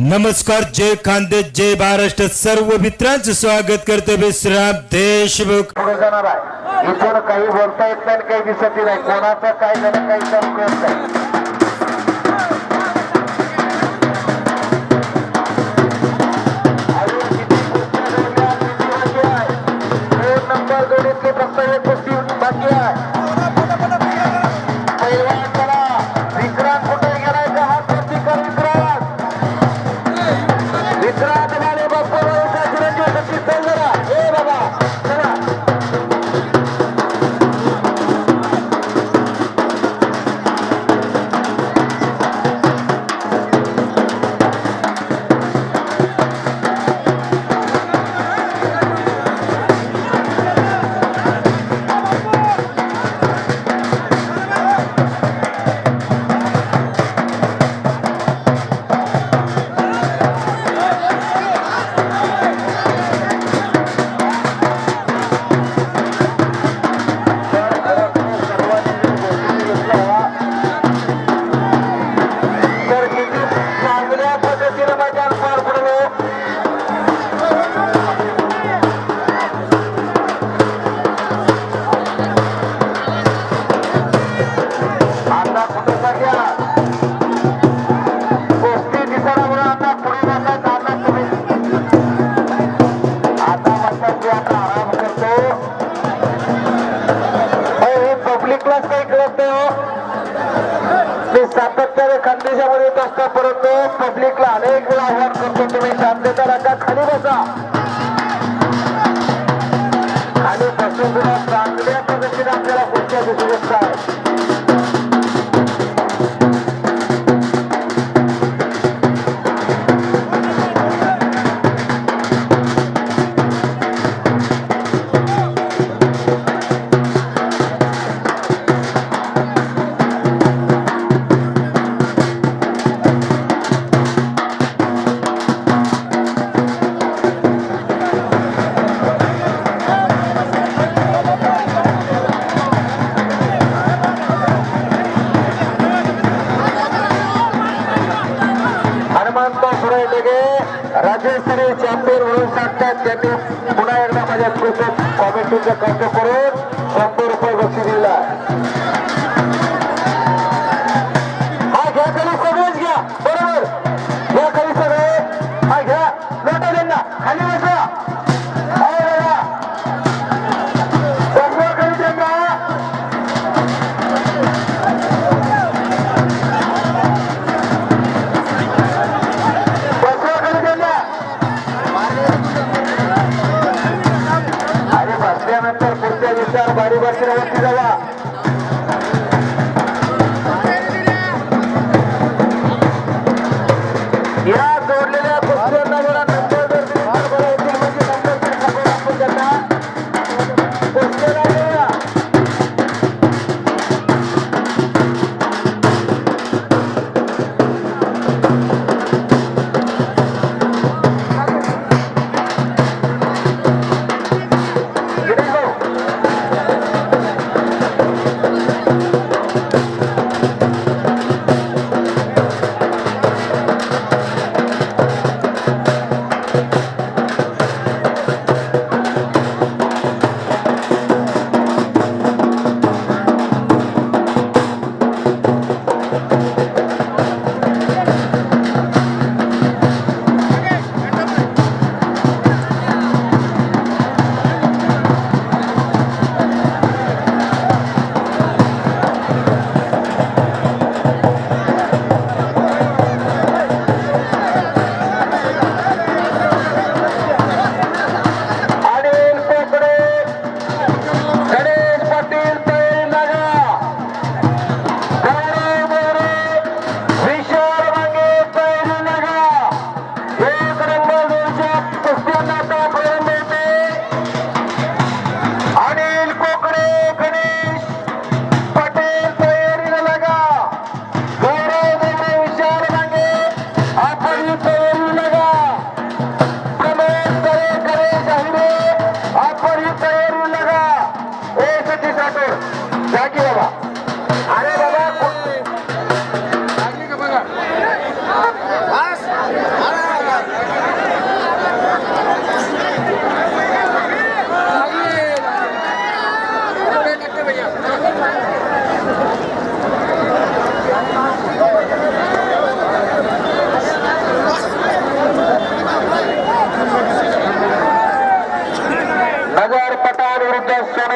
नमस्कार जय खांदे जय महाराष्ट्र. सर्व मित्रांचं स्वागत करतो श्राम देशमुख. जाणार आहे. इथून काही बोलता येत नाही काही दिसत नाही. कोणाचं काय झालं काही चालू नाही. फक्त एक बाकी आहे. खानदेशावर येत असता परंतु पब्लिकला अनेक वेळा आव्हान करतो. तुम्ही शांतता राखा खाली बसा. आणि बसून चांगल्या पद्धतीने आपल्याला गोष्टी दिसू शकतात টেবিল পুনরায় আমাদের কমিটিকে কার্যকরের Yeah.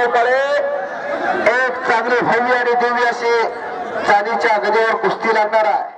विरुद्ध सोनेकडे एक चांगली भव्य आणि दिव्य अशी चालीच्या गजेवर कुस्ती लागणार आहे.